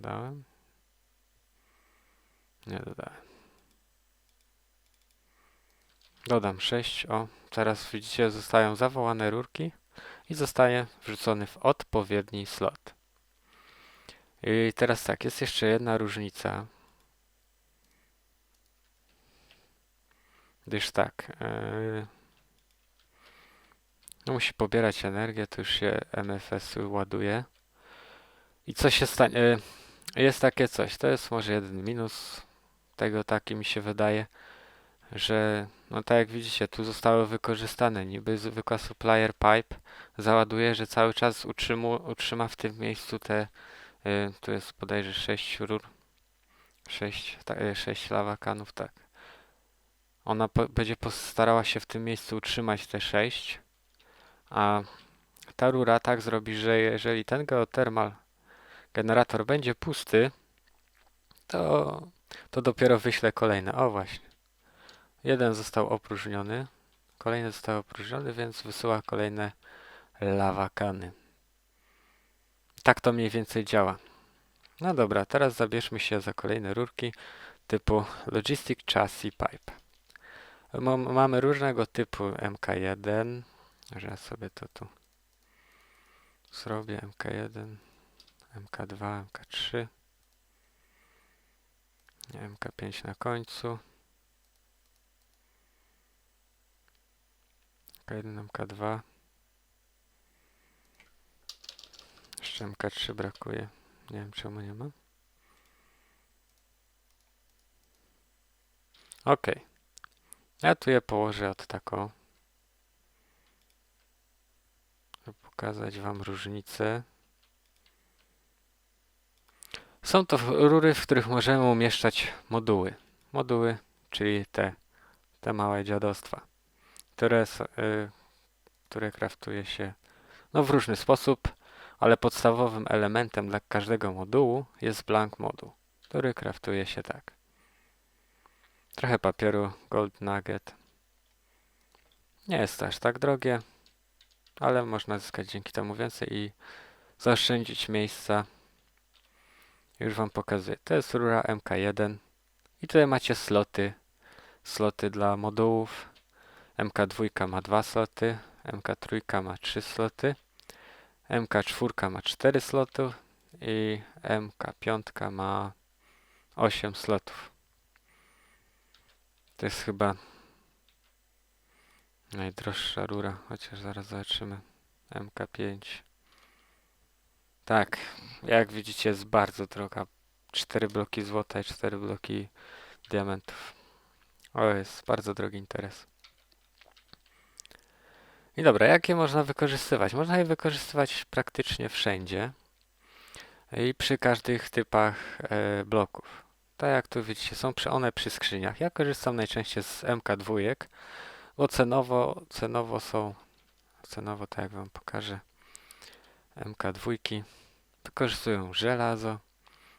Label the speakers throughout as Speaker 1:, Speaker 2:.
Speaker 1: Dodałem? Nie dodałem. Dodam 6. O, teraz widzicie, zostają zawołane rurki i zostaje wrzucony w odpowiedni slot. I teraz tak, jest jeszcze jedna różnica. Gdyż tak, yy, no musi pobierać energię, to już się MFS ładuje. I co się stanie? Yy, jest takie coś, to jest może jeden minus tego, taki mi się wydaje, że no tak jak widzicie, tu zostały wykorzystane niby zwykła supplier pipe załaduje, że cały czas utrzymu, utrzyma w tym miejscu te, y, tu jest bodajże 6 rur, 6, ta, y, 6 lawakanów, tak. Ona po, będzie postarała się w tym miejscu utrzymać te 6, a ta rura tak zrobi, że jeżeli ten geothermal generator będzie pusty, to, to dopiero wyślę kolejne. O właśnie. Jeden został opróżniony, kolejny został opróżniony, więc wysyła kolejne lawakany. Tak to mniej więcej działa. No dobra, teraz zabierzmy się za kolejne rurki typu Logistic Chassis Pipe. M mamy różnego typu MK1, że ja sobie to tu zrobię MK1, MK2, MK3, MK5 na końcu. MK1, MK2. Jeszcze MK3 brakuje. Nie wiem czemu nie ma. Ok. Ja tu je położę od taką. Pokazać Wam różnicę. Są to rury, w których możemy umieszczać moduły. Moduły, czyli te, te małe dziadostwa które, y, które kraftuje się no, w różny sposób, ale podstawowym elementem dla każdego modułu jest blank moduł, który kraftuje się tak. Trochę papieru Gold Nugget. Nie jest to aż tak drogie, ale można zyskać dzięki temu więcej i zaoszczędzić miejsca. Już Wam pokazuję. To jest rura MK1 i tutaj macie sloty, sloty dla modułów, MK2 ma 2 sloty, MK3 ma 3 sloty, MK4 ma 4 sloty i MK5 ma 8 slotów. To jest chyba najdroższa rura, chociaż zaraz zobaczymy. MK5. Tak, jak widzicie jest bardzo droga. 4 bloki złota i 4 bloki diamentów. O, jest bardzo drogi interes. I dobra, jakie można wykorzystywać? Można je wykorzystywać praktycznie wszędzie i przy każdych typach e, bloków. Tak jak tu widzicie, są one przy skrzyniach. Ja korzystam najczęściej z MK2, bo cenowo, cenowo są, cenowo tak jak Wam pokażę, MK2 wykorzystują żelazo.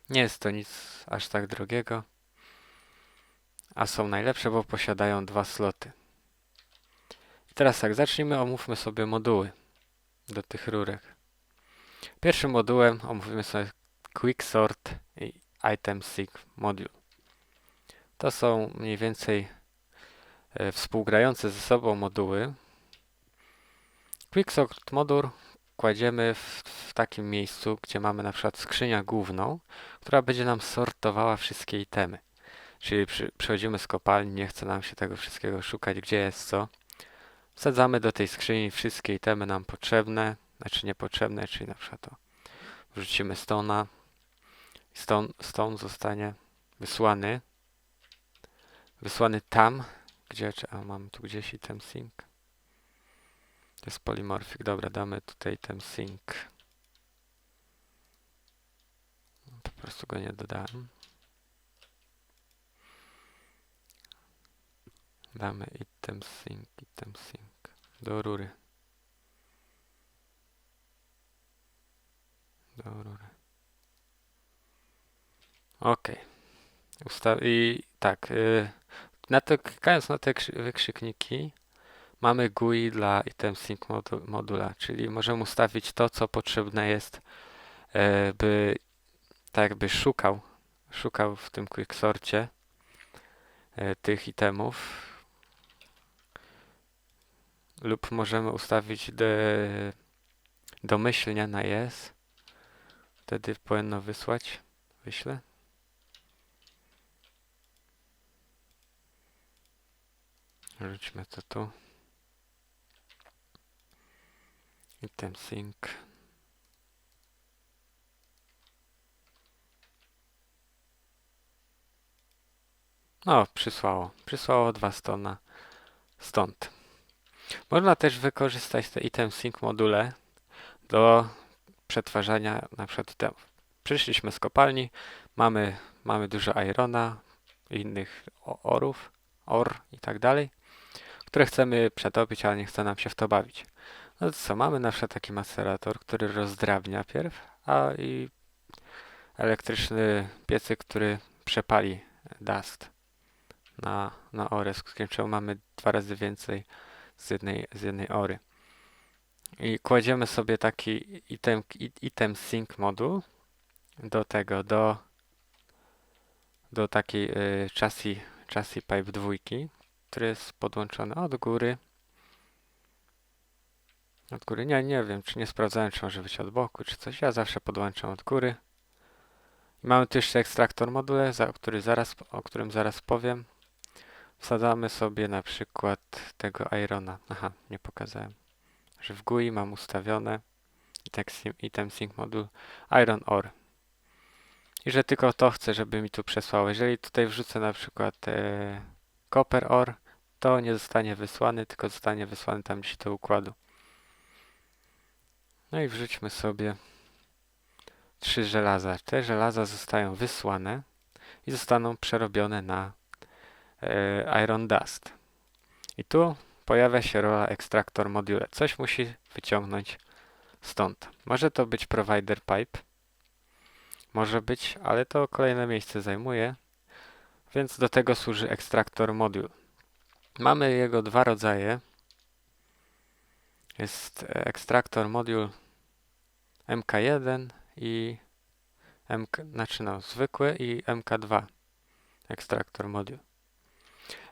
Speaker 1: Nie jest to nic aż tak drogiego, a są najlepsze, bo posiadają dwa sloty. Teraz tak, zacznijmy, omówmy sobie moduły do tych rurek. Pierwszym modułem omówimy sobie Quick Sort i Item Module. To są mniej więcej e, współgrające ze sobą moduły. Quick Sort Moduł kładziemy w, w, takim miejscu, gdzie mamy na przykład skrzynię główną, która będzie nam sortowała wszystkie itemy. Czyli przy, przychodzimy z kopalni, nie chce nam się tego wszystkiego szukać, gdzie jest co. Wsadzamy do tej skrzyni wszystkie itemy nam potrzebne, znaczy niepotrzebne, czyli na przykład to wrzucimy stona. Stone, stone zostanie wysłany wysłany tam, gdzie, a mamy tu gdzieś item sync. To jest polymorphic, dobra, damy tutaj item sync. Po prostu go nie dodałem. Damy item sync, item sync do rury. Do rury. Ok. Ustaw I tak. Yy, na to, klikając na te wykrzykniki mamy GUI dla item sync modu modula, czyli możemy ustawić to, co potrzebne jest, yy, by tak jakby szukał, szukał w tym quicksorcie e, tych itemów. Lub możemy ustawić de, domyślnie na yes. Wtedy powinno wysłać. Wyślę. Rzućmy to tu. Item sync. O, przysłało. Przysłało dwa stona stąd. Można też wykorzystać te item sync module do przetwarzania na przykład. Przyszliśmy z kopalni, mamy, mamy dużo irona, innych orów, or i tak dalej, które chcemy przetopić, ale nie chce nam się w to bawić. No to co, mamy na przykład taki macerator, który rozdrabnia pierw, a i elektryczny piecyk, który przepali dust na, na orę, z którym mamy dwa razy więcej z jednej, z jednej ory. I kładziemy sobie taki item, item sync moduł do tego, do, do takiej y, chassis, chassis pipe dwójki, który jest podłączony od góry. Od góry, nie, nie wiem, czy nie sprawdzałem, czy może być od boku, czy coś. Ja zawsze podłączam od góry. Mamy tu jeszcze ekstraktor module, za, który zaraz, o którym zaraz powiem. Wsadzamy sobie na przykład tego irona. Aha, nie pokazałem. Że w GUI mam ustawione item sync module iron ore. I że tylko to chcę, żeby mi tu przesłało. Jeżeli tutaj wrzucę na przykład e, copper ore, to nie zostanie wysłany, tylko zostanie wysłany tam gdzieś do układu. No i wrzućmy sobie trzy żelaza. Te żelaza zostają wysłane i zostaną przerobione na e, Iron Dust. I tu pojawia się rola ekstraktor module. Coś musi wyciągnąć stąd. Może to być provider pipe. Może być, ale to kolejne miejsce zajmuje. Więc do tego służy ekstraktor module. Mamy jego dwa rodzaje. Jest ekstraktor module MK1 i MK, znaczy no, zwykły i MK2 ekstraktor module.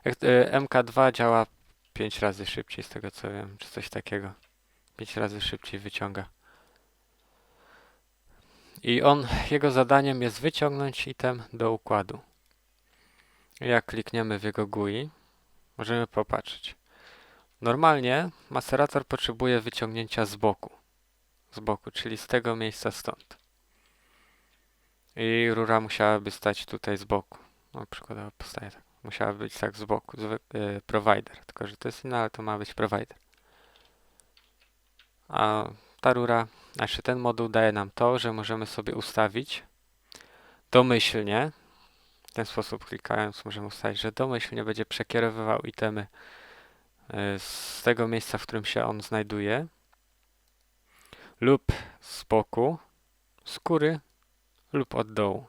Speaker 1: E, MK2 działa 5 razy szybciej z tego co wiem, czy coś takiego. 5 razy szybciej wyciąga. I on, jego zadaniem jest wyciągnąć item do układu. Jak klikniemy w jego GUI, możemy popatrzeć. Normalnie macerator potrzebuje wyciągnięcia z boku. Z boku, czyli z tego miejsca stąd. I rura musiałaby stać tutaj z boku. No, przykładowo powstaje tak. Musiała być tak z boku, z, yy, provider. Tylko, że to jest inne, ale to ma być provider. A ta rura, znaczy ten moduł daje nam to, że możemy sobie ustawić domyślnie, w ten sposób klikając możemy ustawić, że domyślnie będzie przekierowywał itemy z tego miejsca, w którym się on znajduje lub z boku, z góry lub od dołu.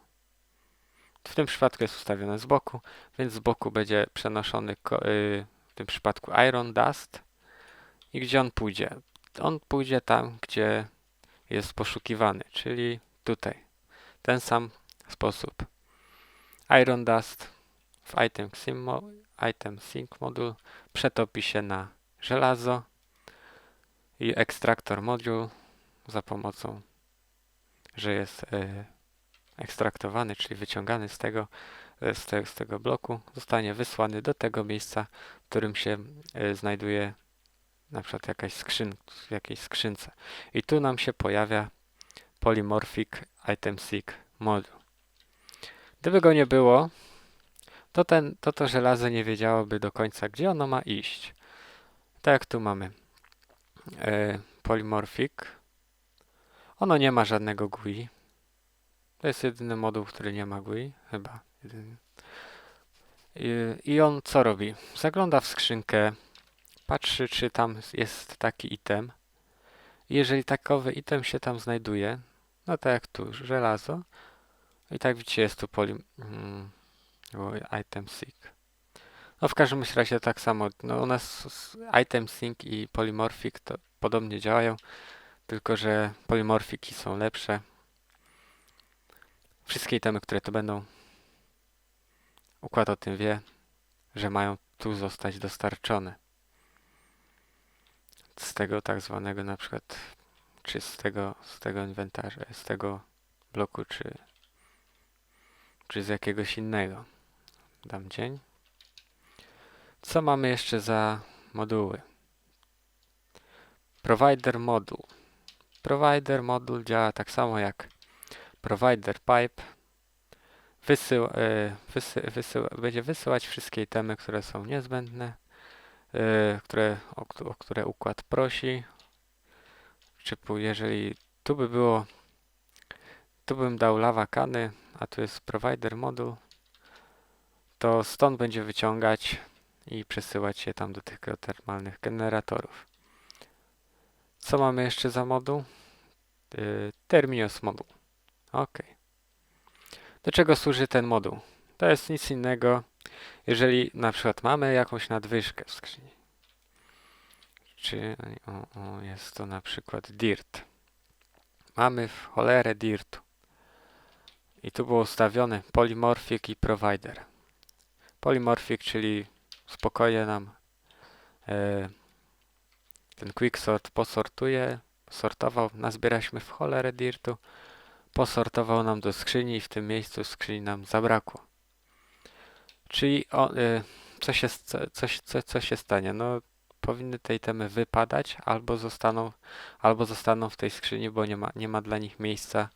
Speaker 1: W tym przypadku jest ustawione z boku, więc z boku będzie przenoszony y, w tym przypadku Iron Dust. I gdzie on pójdzie? On pójdzie tam, gdzie jest poszukiwany, czyli tutaj. Ten sam sposób. Iron Dust w item, Sim, item Sync Module przetopi się na żelazo i ekstraktor module za pomocą, że jest y, ekstraktowany, czyli wyciągany z tego, e, z, te, z tego bloku, zostanie wysłany do tego miejsca, w którym się y, znajduje na przykład jakaś skrzyn, w jakiejś skrzynce. I tu nam się pojawia polymorphic item seek module. Gdyby go nie było, to, ten, to to żelazo nie wiedziałoby do końca, gdzie ono ma iść. Tak jak tu mamy e, polymorphic. Ono nie ma żadnego GUI. To jest jedyny moduł, który nie ma GUI, chyba. I, on co robi? Zagląda w skrzynkę, patrzy, czy tam jest taki item. Jeżeli takowy item się tam znajduje, no tak jak tu, żelazo, i tak widzicie, jest tu poly, mm, item sync. No w każdym razie tak samo, no u nas item sync i polymorphic to podobnie działają, tylko że polymorfiki są lepsze. wszystkie itemy, które to będą, układ o tym wie, że mają tu zostać dostarczone. Z tego tak zwanego na przykład, czy z tego, z tego inwentarza, z tego bloku, czy, czy z jakiegoś innego. Dam dzień. Co mamy jeszcze za moduły? Provider moduł. Provider moduł działa tak samo jak provider pipe. Wysył, e, wysy, będzie wysyłać wszystkie itemy, które są niezbędne, e, które, o, o które układ prosi. Typu, jeżeli tu by było, tu bym dał lava kany, a tu jest provider moduł, to stąd będzie wyciągać i przesyłać je tam do tych geotermalnych generatorów. Co mamy jeszcze za moduł? Yy, Terminus moduł. OK. Do czego służy ten moduł? To jest nic innego, jeżeli na przykład mamy jakąś nadwyżkę w skrzyni. Czy o, o, jest to na przykład dirt. Mamy w cholerę dirtu. I tu było ustawione polymorphic i provider. Polymorphic, czyli spokojnie nam e, ten quicksort posortuje, sortował, nazbieraliśmy w cholerę dirtu, posortował nam do skrzyni i w tym miejscu skrzyni nam zabrakło. Czyli o, y, co, się, co, co, co się stanie? No, powinny te itemy wypadać albo zostaną, albo zostaną w tej skrzyni, bo nie ma, nie ma dla nich miejsca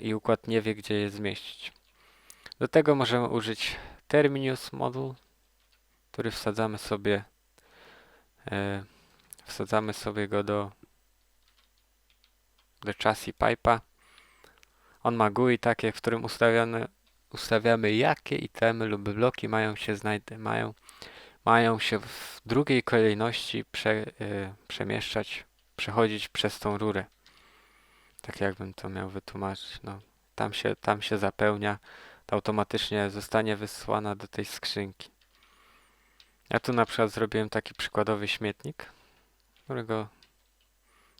Speaker 1: i układ nie wie, gdzie je zmieścić. Do tego możemy użyć Terminus moduł, który wsadzamy sobie y, wsadzamy sobie go do do chassis pipe'a. On ma GUI takie, w którym ustawiamy, ustawiamy jakie itemy lub bloki mają się znajdę, mają, mają się w drugiej kolejności prze, y, przemieszczać, przechodzić przez tą rurę. Tak jakbym to miał wytłumaczyć. No, tam, się, tam się zapełnia, to automatycznie zostanie wysłana do tej skrzynki. Ja tu na przykład zrobiłem taki przykładowy śmietnik którego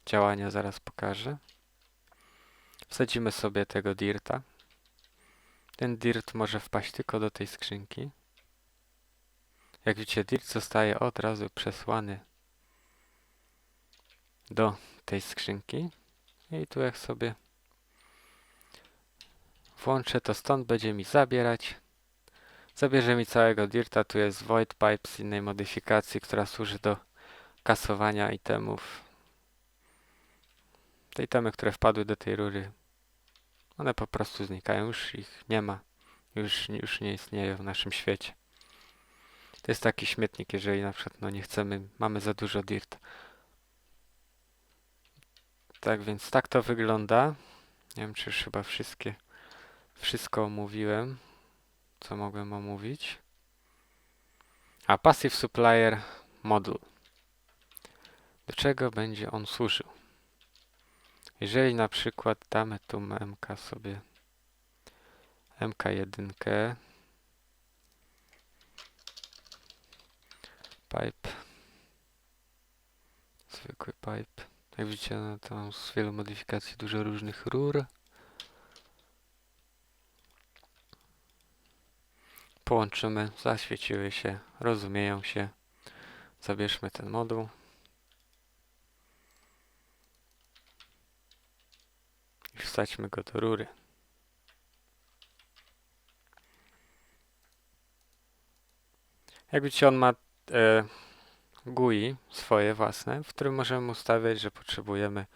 Speaker 1: działania zaraz pokażę. Wsadzimy sobie tego dirta. Ten dirt może wpaść tylko do tej skrzynki. Jak widzicie, dirt zostaje od razu przesłany do tej skrzynki. I tu jak sobie włączę, to stąd będzie mi zabierać. Zabierze mi całego dirta. Tu jest void pipe z innej modyfikacji, która służy do kasowania itemów. Te itemy, które wpadły do tej rury, one po prostu znikają, już ich nie ma, już, już nie istnieją w naszym świecie. To jest taki śmietnik, jeżeli na przykład no nie chcemy, mamy za dużo dirt. Tak więc tak to wygląda. Nie wiem, czy już chyba wszystkie, wszystko omówiłem, co mogłem omówić. A Passive Supplier Module. Do czego będzie on służył? Jeżeli na przykład damy tu MK sobie MK1 pipe zwykły pipe jak widzicie no to mam z wielu modyfikacji dużo różnych rur połączymy, zaświeciły się, rozumieją się zabierzmy ten moduł i wsadźmy go do rury. Jak widzicie, on ma e, GUI swoje własne, w którym możemy ustawiać, że potrzebujemy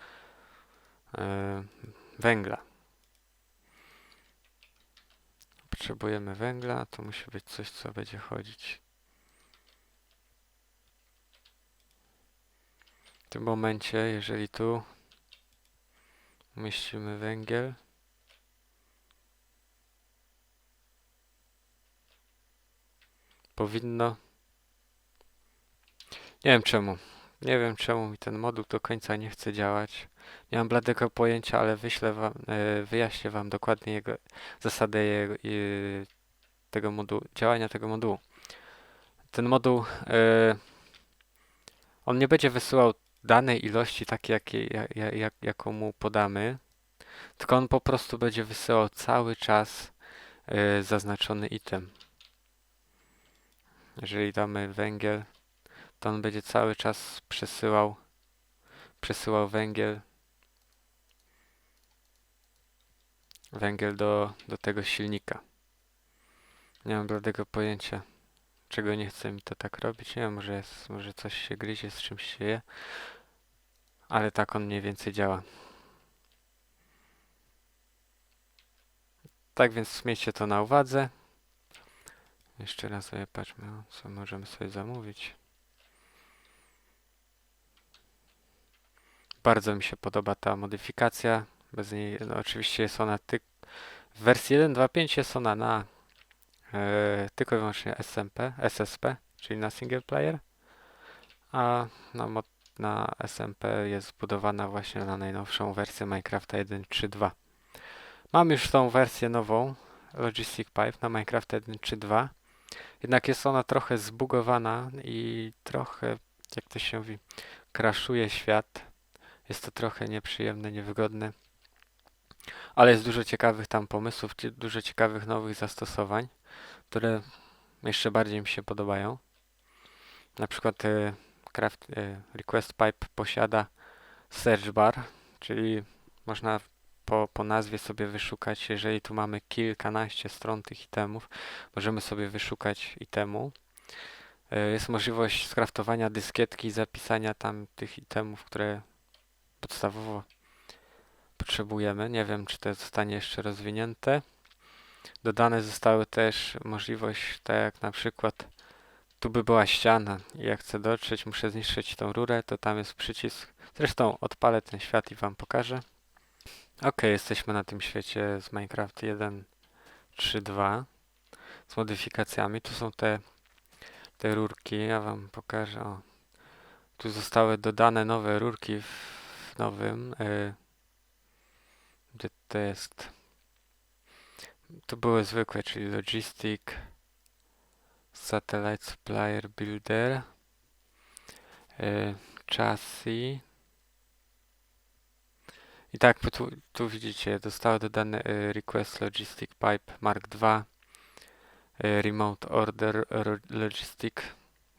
Speaker 1: e, węgla. Potrzebujemy węgla, to musi być coś, co będzie chodzić. W tym momencie, jeżeli tu Umieścimy węgiel. Powinno. Nie wiem czemu. Nie wiem czemu mi ten moduł do końca nie chce działać. Nie mam bladego pojęcia, ale wyślę wam, e, wyjaśnię wam dokładnie jego zasadę jego, tego modułu, działania tego modułu. Ten moduł e, on nie będzie wysyłał danej ilości takiej, jak, jak, jaką mu podamy, Tylko on po prostu będzie wysyłał cały czas zaznaczony item. Jeżeli damy węgiel, to on będzie cały czas przesyłał przesyłał węgiel węgiel do, do tego silnika. Nie mam bladego pojęcia, czego nie chce mi to tak robić. Nie wiem, może, jest, może coś się gryzie, z czymś się je, ale tak on mniej więcej działa. Tak więc miejcie to na uwadze. Jeszcze raz sobie patrzmy, o, co możemy sobie zamówić. Bardzo mi się podoba ta modyfikacja. Bez niej, no oczywiście jest ona ty w wersji 1.2.5 jest ona na e, tylko i wyłącznie SMP, SSP, czyli na single player, a na, na SMP jest zbudowana właśnie na najnowszą wersję Minecrafta 1.3.2. Mam już tą wersję nową, Logistic Pipe na Minecraft 1.3.2, jednak jest ona trochę zbugowana i trochę, jak to się mówi, kraszuje świat. Jest to trochę nieprzyjemne, niewygodne ale jest dużo ciekawych tam pomysłów, dużo ciekawych nowych zastosowań, które jeszcze bardziej mi się podobają. Na przykład e, Craft, e, Request Pipe posiada search bar, czyli można po, po nazwie sobie wyszukać, jeżeli tu mamy kilkanaście stron tych itemów, możemy sobie wyszukać itemu. E, Jest możliwość skraftowania dyskietki i zapisania tam tych itemów, które podstawowo potrzebujemy. Nie wiem, czy to zostanie jeszcze rozwinięte. Dodane zostały też możliwość, tak jak na przykład tu by była ściana i jak chcę dotrzeć, muszę zniszczyć tą rurę, to tam jest przycisk. Zresztą odpalę ten świat i wam pokażę. Ok, jesteśmy na tym świecie z Minecraft 1.3.2 z modyfikacjami. Tu są te, te rurki, ja wam pokażę. O, tu zostały dodane nowe rurki w nowym. y, gdzie to jest? To były zwykłe, czyli Logistic, Satellite Supplier Builder, y, Chassis. I tak, tu, tu widzicie, zostały dodane y, Request Logistic Pipe Mark II, y, Remote Order Logistic.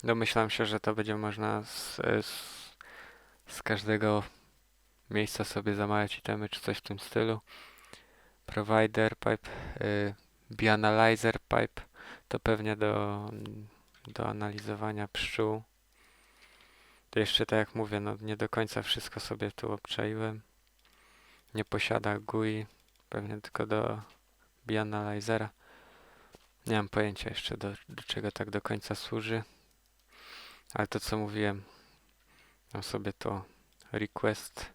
Speaker 1: Domyślam się, że to będzie można z, z, z każdego miejsca sobie zamawiać itemy czy coś w tym stylu. Provider pipe, y, Bianalyzer pipe to pewnie do, do analizowania pszczół. To jeszcze tak jak mówię, no nie do końca wszystko sobie tu obczaiłem. Nie posiada GUI, pewnie tylko do Bianalyzera. Nie mam pojęcia jeszcze do, do czego tak do końca służy. Ale to co mówiłem, mam sobie to request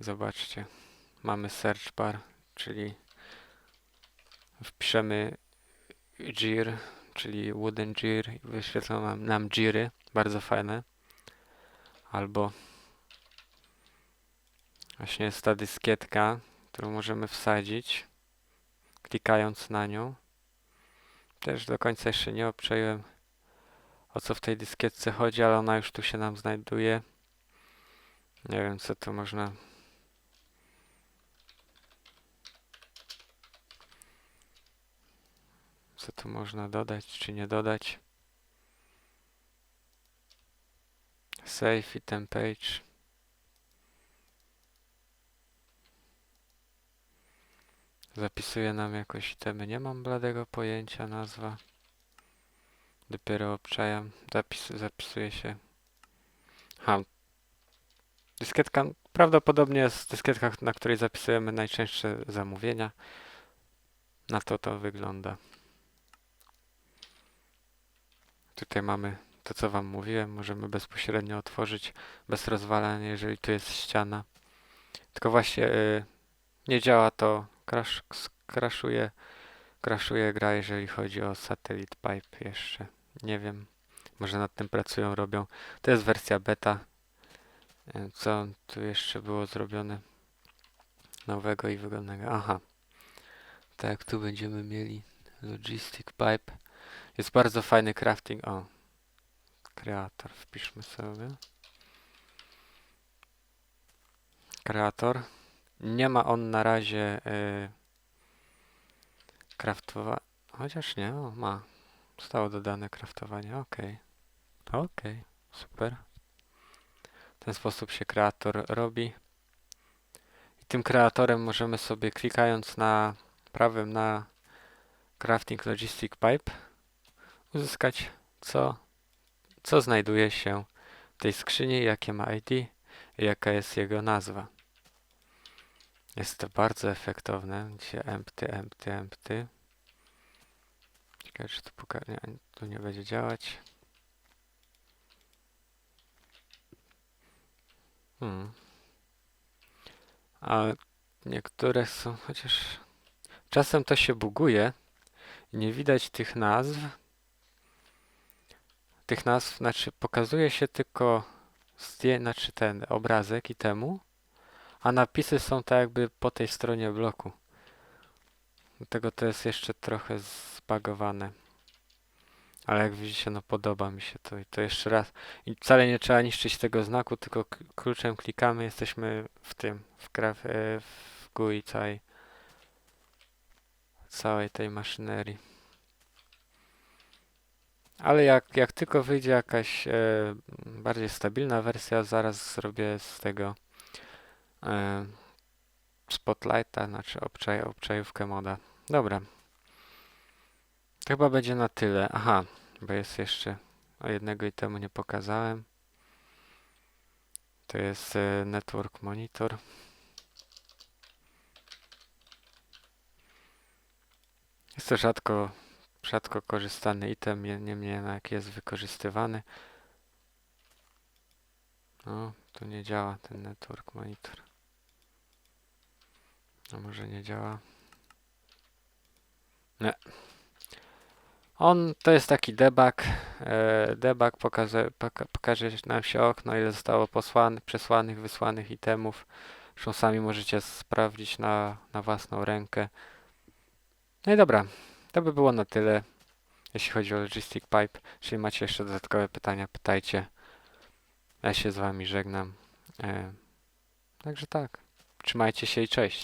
Speaker 1: Zobaczcie, mamy search bar, czyli wpiszemy gear, czyli wooden gear i wyświetlą nam, nam geary, bardzo fajne. Albo właśnie jest ta dyskietka, którą możemy wsadzić, klikając na nią. Też do końca jeszcze nie obczaiłem o co w tej dyskietce chodzi, ale ona już tu się nam znajduje. Nie wiem co tu można Co tu można dodać, czy nie dodać? Save item page. Zapisuje nam jakoś itemy. Nie mam bladego pojęcia nazwa. Dopiero obczajam. Zapis, zapisuje się. Ha. Dyskietka prawdopodobnie jest dyskietka, na której zapisujemy najczęstsze zamówienia. Na to to wygląda. Tutaj mamy to, co Wam mówiłem. Możemy bezpośrednio otworzyć bez rozwalania, jeżeli tu jest ściana. Tylko właśnie y, nie działa to, crash, gra, jeżeli chodzi o Satellite Pipe jeszcze. Nie wiem, może nad tym pracują, robią. To jest wersja beta. Y, Co tu jeszcze było zrobione nowego i wygodnego? Aha. Tak, tu będziemy mieli Logistic Pipe. Jest bardzo fajny crafting. O, kreator, wpiszmy sobie. kreator. Nie ma on na razie y, kraftowa... Chociaż nie, o, ma. Zostało dodane kraftowanie, okej. Okej, super. W ten sposób się kreator robi. I tym kreatorem możemy sobie klikając na prawym na Crafting Logistic Pipe uzyskać co, co znajduje się w tej skrzyni, jakie ma ID i jaka jest jego nazwa. Jest to bardzo efektowne. Dzisiaj empty, empty, empty. Ciekawe, czy tu, poka- nie, tu nie będzie działać. Hmm. A niektóre są, chociaż czasem to się buguje nie widać tych nazw. Tych nazw, znaczy pokazuje się tylko zdję, znaczy ten obrazek i temu, a napisy są tak jakby po tej stronie bloku. Dlatego to jest jeszcze trochę zbagowane. Ale jak widzicie, no podoba mi się to i to jeszcze raz. I wcale nie trzeba niszczyć tego znaku, tylko kluczem klikamy, jesteśmy w tym, w, e, w GUI całej, całej tej maszynerii. Ale jak, jak tylko wyjdzie jakaś e, bardziej stabilna wersja, zaraz zrobię z tego e, Spotlighta, znaczy obczaj, obczajówkę moda. Dobra. Chyba będzie na tyle. Aha, bo jest jeszcze o jednego i temu nie pokazałem. To jest e, Network Monitor. Jest to rzadko, rzadko korzystany item, nie- niemniej jednak jest wykorzystywany. No, tu nie działa ten Network Monitor. A może nie działa? Nie. On to jest taki debug. E, debug pokaże, poka, pokaże nam się okno, ile zostało posłane, przesłanych, wysłanych itemów. Zresztą sami możecie sprawdzić na, na własną rękę. No i dobra, to by było na tyle, jeśli chodzi o Logistic Pipe. Jeśli macie jeszcze dodatkowe pytania, pytajcie. Ja się z wami żegnam. E, także tak. Trzymajcie się i cześć.